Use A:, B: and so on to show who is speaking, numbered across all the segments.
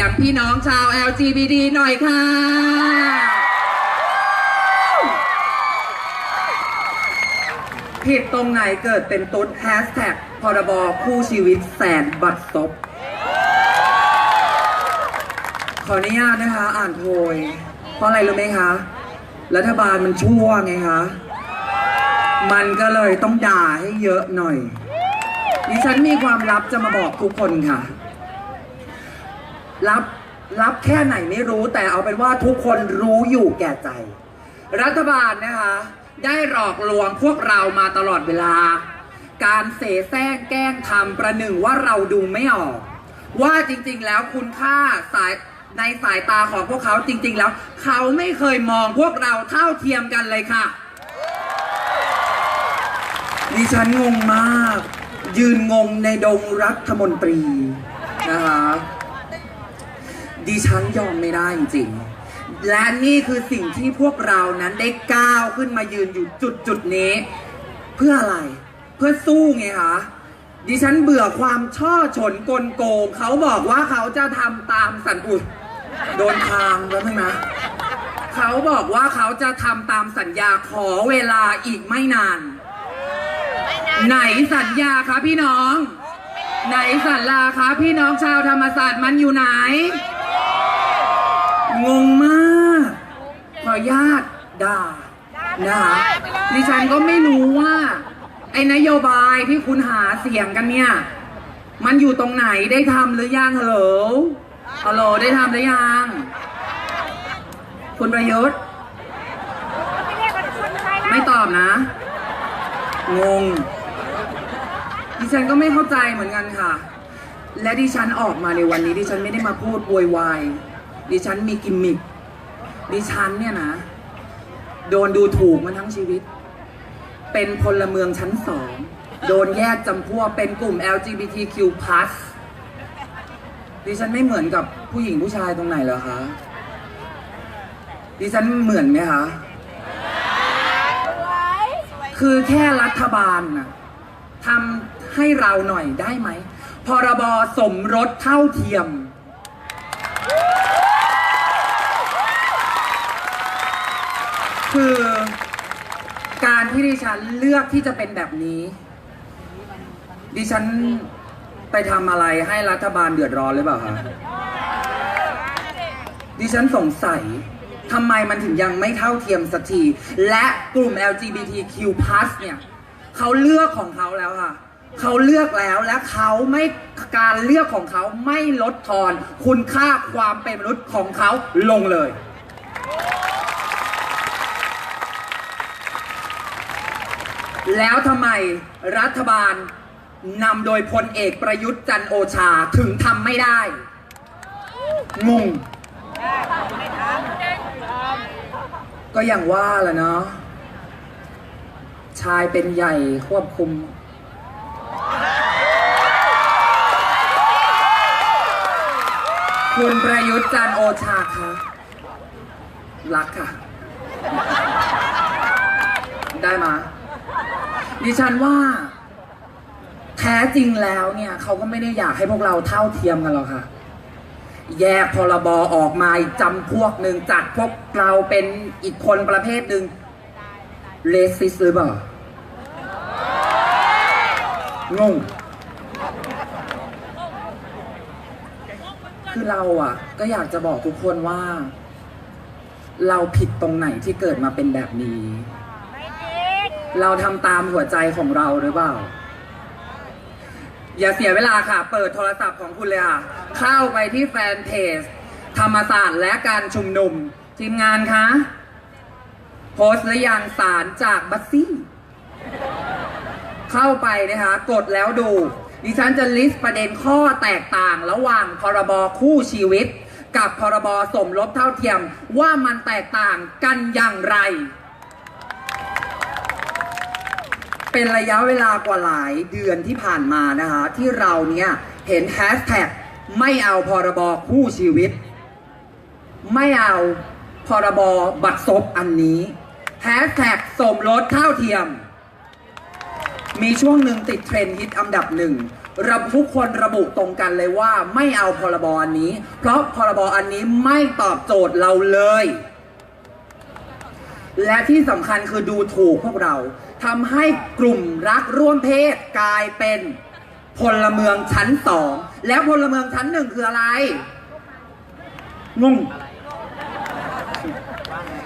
A: ียงพี่น้องชาว LGBT หน่อยค่ะ ผิดตรงไหนเกิดเป็นตุ๊ดแฮชแท็กพรบคู่ชีวิตแสนบัตรซบขออนุญาตนะคะ อ่านโพยเพราะอะไรรู้ไหมคะ รัฐบาลมันชั่วไงคะ มันก็เลยต้องด่าให้เยอะหน่อยดิฉันมีความลับจะมาบอกทุกคนค่ะ รับรับแค่ไหนไม่รู้แต่เอาเป็นว่าทุกคนรู้อยู่แก่ใจ รัฐบาลนะคะ ได้หลอกลวงพวกเรามาตลอดเวลา การเสแสร้งแกล้งทำประหนึ่งว่าเราดูไม่ออก ว่าจริงๆแล้วคุณค่าสายในสายตาของพวกเขาจริง ๆ แล้ว เขาไม่เคยมองพวกเราเท่าเทียมกันเลยค่ะดิฉันงงมาก ยืนงงในดงรัฐมนตรีนะคะ ดิฉันยอมไม่ได้จริงๆ และนี่คือสิ่งที่พวกเรานั้นได้ก้าวขึ้นมายืนอยู่จุดจุดนี้ เพื่ออะไร เพื่อสู้ไงคะดิฉันเบื่อความช่อฉนกลโกง เขาบอกว่าเขาจะทำตามสัญอุดโดนทางแล้วนึงนะเขาบอกว่าเขาจะทำตามสัญญาขอเวลาอีกไม่นาน ไหนสัญญาคะพี่น้อง ไหนสัญญาคะพี่น้องชาวธรรมศาสตร์มันอยู่ไหน งงมากขออนุญาตด่านะคะดิฉันก็ไม่รู้ว่า ไอ้นโยบายที่คุณหาเสียงกันเนี่ย มันอยู่ตรงไหนได้ทำหรือยังฮัลโหลฮัลโหลได้ทำหรือยัง คุณประยุทธ์ไม่ตอบนะ งง ดิฉันก็ไม่เข้าใจเหมือนกันค่ะ และดิฉันออกมาในวันนี้ดิฉันไม่ได้มาพูดโวยวาย ดิฉันมีกิมมิคดิฉันเนี่ยนะ โดนดูถูกมาทั้งชีวิต เป็นพลเมืองชั้นสองโดนแยกจำพวกเป็นกลุ่ม LGBTQ+ ดิฉันไม่เหมือนกับผู้หญิงผู้ชายตรงไหนเหรอคะ ดิฉันเหมือนไหมคะ คือแค่รัฐบาลนะทำให้เราหน่อยได้ไหม พรบสมรสเท่าเทียม คือการ ที่ดิฉันเลือกที่จะเป็นแบบนี้ ดิฉันไปทำอะไรให้รัฐบาลเดือดร้อนหรือเปล่าคะดิฉันสงสัยทำไมมันถึงยังไม่เท่าเทียมสักที และกลุ่ม LGBTQ+ เนี่ยเขาเลือกของเขาแล้วค่ะเขาเลือกแล้วและเขาไม่การเลือกของเขาไม่ลดทอน คุณค่าความเป็นมนุษย์ของเขาลงเลย แล้วทำไมรัฐบาลนำโดยพลเอกประยุทธ์จันทร์โอชาถึงทำไม่ได้ งง ก็อย่างว่าแหละเนาะ ชายเป็นใหญ่ควบคุม คุณประยุทธ์จันทร์โอชาคะรักค่ะ ได้มา ดิฉันว่า แท้จริงแล้วเนี่ยเขาก็ไม่ได้อยากให้พวกเราเท่าเทียมกันหรอกค่ะ แยกพรบออกมาอีกจำพวกหนึ่งจัดพวกเราเป็นอีกคนประเภทหนึ่งเลสซิสหรือเปล่างงคือเราอะ ก็อยากจะบอกทุกคนว่า เราผิดตรงไหนที่เกิดมาเป็นแบบนี้ เราทำตามหัวใจของเราหรือเปล่า อย่าเสียเวลาค่ะ เปิดโทรศัพท์ของคุณเลยค่ะ เข้าไปที่แฟนเพจธรรมศาสตร์และการชุมนุม ทีมงานคะ โพสต์หรือยังสารจากบัสซี่เข้าไปนะคะ กดแล้วดู ดิฉันจะลิสต์ประเด็นข้อแตกต่างระหว่างพรบคู่ชีวิต กับพรบสมรสเท่าเทียมว่ามันแตกต่างกันอย่างไร เป็นระยะเวลากว่าหลายเดือนที่ผ่านมานะคะ ที่เราเนี่ยเห็นแฮชแท็กไม่เอาพรบคู่ชีวิต ไม่เอาพรบบัตรซบอันนี้แฮชแท็กสมรสเท่าเทียม มีช่วงหนึ่งติดเทรนด์ฮิตอันดับหนึ่งระทุกคนระบุตรงกันเลยว่าไม่เอาพรบอันนี้ เพราะพรบอันนี้ไม่ตอบโจทย์เราเลย และที่สำคัญคือดูถูกพวกเรา ทำให้กลุ่มรักร่วมเพศกลายเป็นพลเมืองชั้นสอง แล้วพลเมืองชั้นหนึ่งคืออะไร งง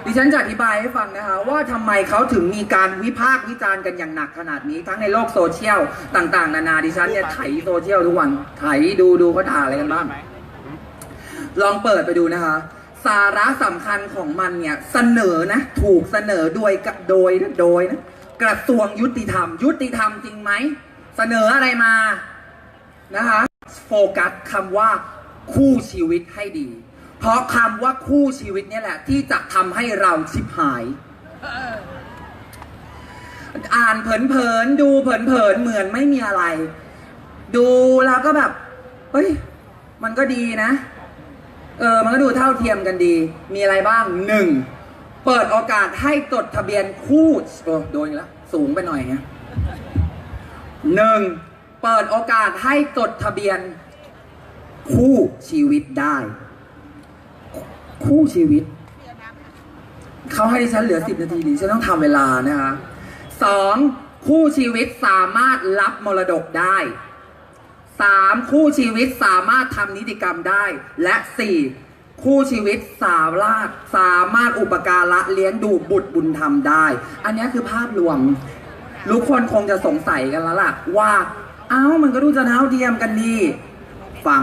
A: ดิฉันจะอธิบายให้ฟังนะคะว่าทำไมเขาถึงมีการวิพากษ์วิจารณ์กันอย่างหนักขนาดนี้ ทั้งในโลกโซเชียลต่าง ๆ นานาดิฉันเนี่ยไถโซเชียลทุกวันไถดูดูเขาด่าอะไรกันบ้าง ลองเปิดไปดูนะคะ สาระสำคัญของมันเนี่ย เสนอนะ ถูกเสนอโดยโดยโดยนะ กระทรวงยุติธรรม ยุติธรรมจริงไหม เสนออะไรมานะคะโฟกัสคำว่าคู่ชีวิตให้ดี เพราะคำว่าคู่ชีวิตเนี่ยแหละ ที่จะทำให้เราชิบหาย อ่านเผินๆดูเผินๆเหมือนไม่มีอะไร ดูแล้วก็แบบเฮ้ยมันก็ดีนะ เออ มันก็ดูเท่าเทียมกันดี มีอะไรบ้างหนึ่ง เปิดโอกาสให้จดทะเบียนคู่โอ้โดนอีกแล้วสูงไปหน่อยไงหนึ่งเปิดโอกาสให้จดทะเบียน คู่ชีวิตได้ คู่ชีวิต เขาให้ดิฉันเหลือสิบนาทีดิฉันต้องทำเวลานะคะสองคู่ชีวิตสามารถรับมรดกได้สามคู่ชีวิตสามารถทำนิติกรรมได้ และสี่ คู่ชีวิตสามารถสามารถอุปการะเลี้ยงดูบุตรบุญธรรมได้ อันนี้คือภาพรวมทุกคนคงจะสงสัยกันแล้วล่ะ ว่า เอ้ามันก็ดูจะเท่าเทียมกันดีฟัง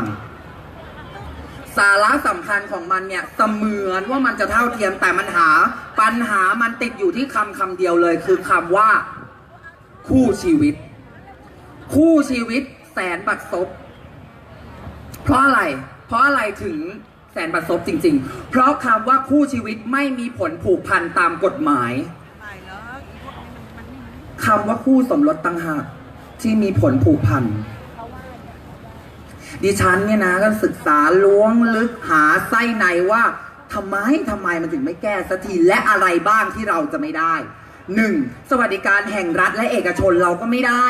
A: สาระสำคัญของมันเนี่ยเสมือนว่ามันจะเท่าเทียมแต่มันหา ปัญหามันติดอยู่ที่คำคำเดียวเลย คือคำว่า คู่ชีวิต คู่ชีวิตแสนบัดซบเพราะอะไร เพราะอะไรถึง แสนบัดซบจริง ๆ เพราะคำว่าคู่ชีวิตไม่มีผลผูกพันตามกฎหมายคำว่าคู่สมรสต่างหากที่มีผลผูกพันดิฉันเนี่ยนะก็ศึกษาล้วงลึกหาไส้ในว่าทำไมทำไมมันถึงไม่แก้สักทีและอะไรบ้างที่เราจะไม่ได้หนึ่งสวัสดิการแห่งรัฐและเอกชนเราก็ไม่ได้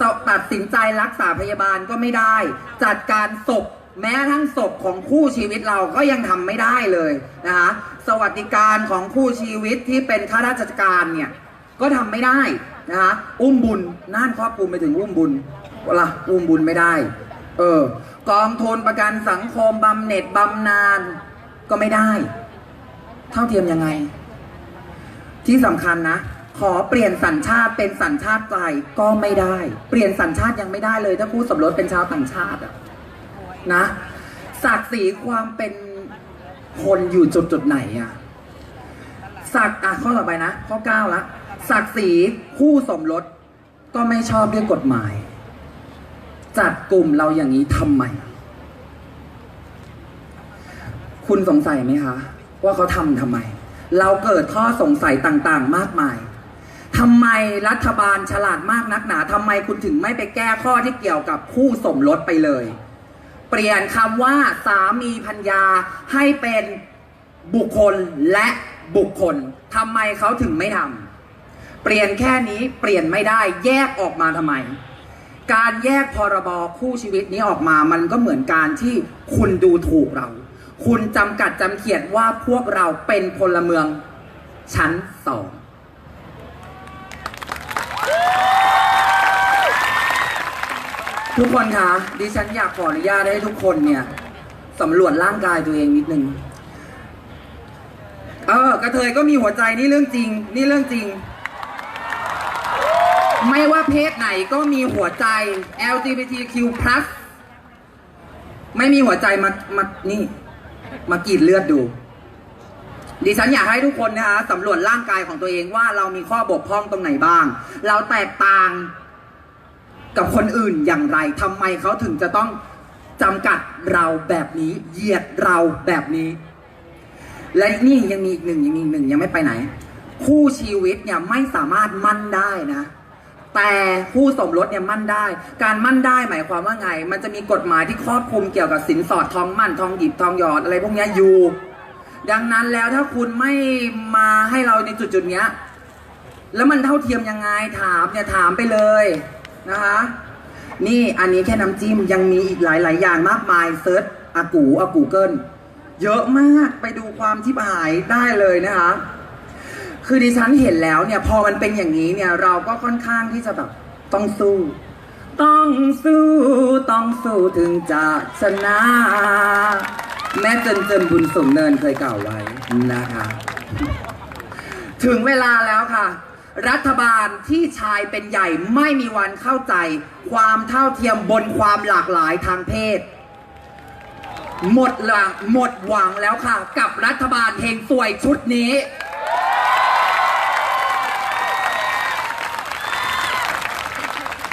A: สตัดสินใจรักษาพยาบาลก็ไม่ได้ จัดการศพ แม้ทั้งศพของคู่ชีวิตเราก็ยังทำไม่ได้เลยนะคะสวัสดิการของคู่ชีวิตที่เป็นข้าราชการเนี่ยก็ทำไม่ได้นะคะอุ้มบุญน่านครอบคลุมไปถึงอุ้มบุญเวลาอุ้มบุญไม่ได้ เออกองทุนประกันสังคมบำเหน็จบำนาญก็ไม่ได้ เท่าเทียมยังไง ที่สำคัญนะ ขอเปลี่ยนสัญชาติเป็นสัญชาติไทยก็ไม่ได้ เปลี่ยนสัญชาติยังไม่ได้เลย ถ้าคู่สมรสเป็นชาวต่างชาติอะ นะ ศักดิ์ศรีความเป็นคนอยู่จุดจุดไหนอะศักดิ์อะข้อต่อไปนะ ข้อเก้าละศักดิ์ศรีคู่สมรสก็ไม่ชอบด้วยกฎหมาย จัดกลุ่มเราอย่างนี้ทำไม คุณสงสัยไหมคะ ว่าเขาทำทำไม เราเกิดข้อสงสัยต่างๆ มากมายทำไมรัฐบาลฉลาดมากนักหนาทำไมคุณถึงไม่ไปแก้ข้อที่เกี่ยวกับคู่สมรสไปเลย ปลี่ยนคำว่าสามีพัญญาให้เป็นบุคคลและบุคคลทำไมเขาถึงไม่ทำเปลี่ยนแค่นี้เปลี่ยนไม่ได้แยกออกมาทำไม การแยกพรบคู่ชีวิตนี้ออกมามันก็เหมือนการที่คุณดูถูกเรา คุณจำกัดจำเขียดว่าพวกเราเป็นพลเมืองชั้นสอง ทุกคนคะดิฉันอยากขออนุญาตให้ทุกคนเนี่ยสำรวจร่างกายตัวเองนิดนึง เออกระเทยก็มีหัวใจนี่เรื่องจริง นี่เรื่องจริง ไม่ว่าเพศไหนก็มีหัวใจ LGBTQ+ ไม่มีหัวใจมามานี่ มากรีดเลือดดู ดิฉันอยากให้ทุกคนนะคะสำรวจร่างกายของตัวเองว่าเรามีข้อบกพร่องตรงไหนบ้าง เราแตกต่าง กับคนอื่นอย่างไรทำไมเขาถึงจะต้องจำกัดเราแบบนี้ เหยียดเราแบบนี้ และนี่ยังมีอีกหนึ่งยังมีอีกหนึ่งยังไม่ไปไหน คู่ชีวิตเนี่ยไม่สามารถมั่นได้นะ แต่คู่สมรสเนี่ยมั่นได้ การมั่นได้หมายความว่าไง มันจะมีกฎหมายที่ครอบคลุมเกี่ยวกับสินสอดทองมั่นทองหยิบทองหยอดอะไรพวกเนี้ยอยู่ ดังนั้นแล้วถ้าคุณไม่มาให้เราในจุดจุดๆเนี้ย แล้วมันเท่าเทียมยังไงถามเนี่ยถามไปเลย นะคะ นี่อันนี้แค่น้ำจิ้มยังมีอีกหลาย ๆ อย่างมากมายเซิร์ชอากูอากูเกิลเยอะมากไปดูความที่หายได้เลยนะคะ คือดิฉันเห็นแล้วเนี่ย พอมันเป็นอย่างนี้เนี่ย เราก็ค่อนข้างที่จะแบบต้องสู้ ต้องสู้ต้องสู้ถึงจะชนะ แม้เจนเจนบุญสมเนินเคยกล่าวไว้นะคะ ถึงเวลาแล้วค่ะ รัฐบาลที่ชายเป็นใหญ่ไม่มีวันเข้าใจ ความเท่าเทียมบนความหลากหลายทางเพศ หมดหลังหมดหวังแล้วค่ะ กับรัฐบาลเฮงสวยชุดนี้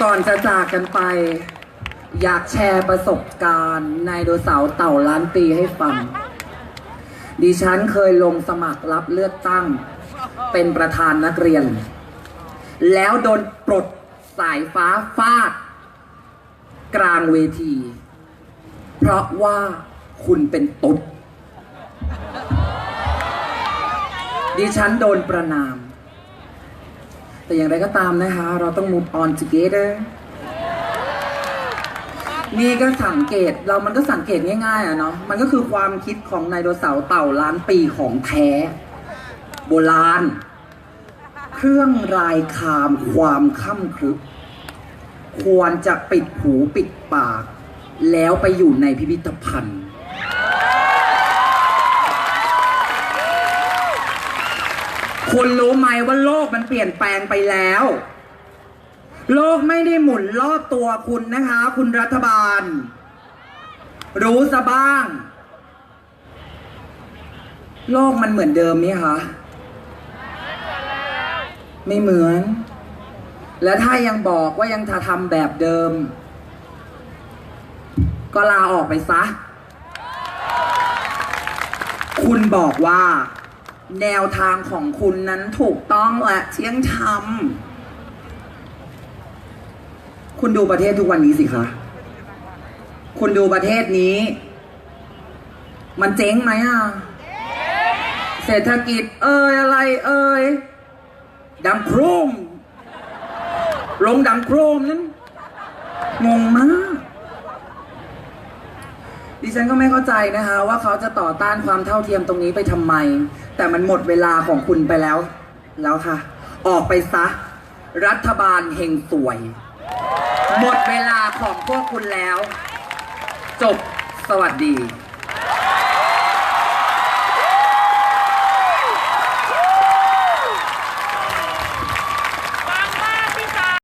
A: ก่อนจะจากกันไป อยากแชร์ประสบการณ์ไดโนเสาเต่าล้านปีให้ฟัง ดิฉันเคยลงสมัครรับเลือกตั้งเป็นประธานนักเรียน แล้วโดนปลดสายฟ้าฟาด กลางเวที เพราะว่าคุณเป็นตุ๊ด ดิฉันโดนประนาม แต่อย่างไรก็ตามนะคะ เราต้อง move on together นี่ก็สังเกตเรามันก็สังเกตง่ายๆอะเนาะมันก็คือความคิดของไดโนเสาร์เต่าล้านปีของแท้ โบราณ เครื่องรายคามความค่ำครึก ควรจะปิดหูปิดปาก แล้วไปอยู่ในพิพิธภัณฑ์ คุณรู้ไหมว่าโลกมันเปลี่ยนแปลงไปแล้ว โลกไม่ได้หมุนรอบตัวคุณนะคะ คุณรัฐบาล รู้ซะบ้าง โลกมันเหมือนเดิมไหมคะ ไม่เหมือน และถ้ายังบอกว่ายังจะทำแบบเดิม ก็ลาออกไปซะ คุณบอกว่า แนวทางของคุณนั้นถูกต้องและเที่ยงธรรมคุณดูประเทศทุกวันนี้สิคะ คุณดูประเทศนี้ มันเจ๊งไหมอะ เศรษฐกิจเอ่ยอะไรเอ่ย ดังโครม ลงดังโครมนั้น งงมากดิฉันก็ไม่เข้าใจนะคะว่าเขาจะต่อต้านความเท่าเทียมตรงนี้ไปทำไม แต่มันหมดเวลาของคุณไปแล้ว แล้วค่ะ ออกไปซะ รัฐบาลเฮงสวย หมดเวลาของพวกคุณแล้ว จบสวัสดี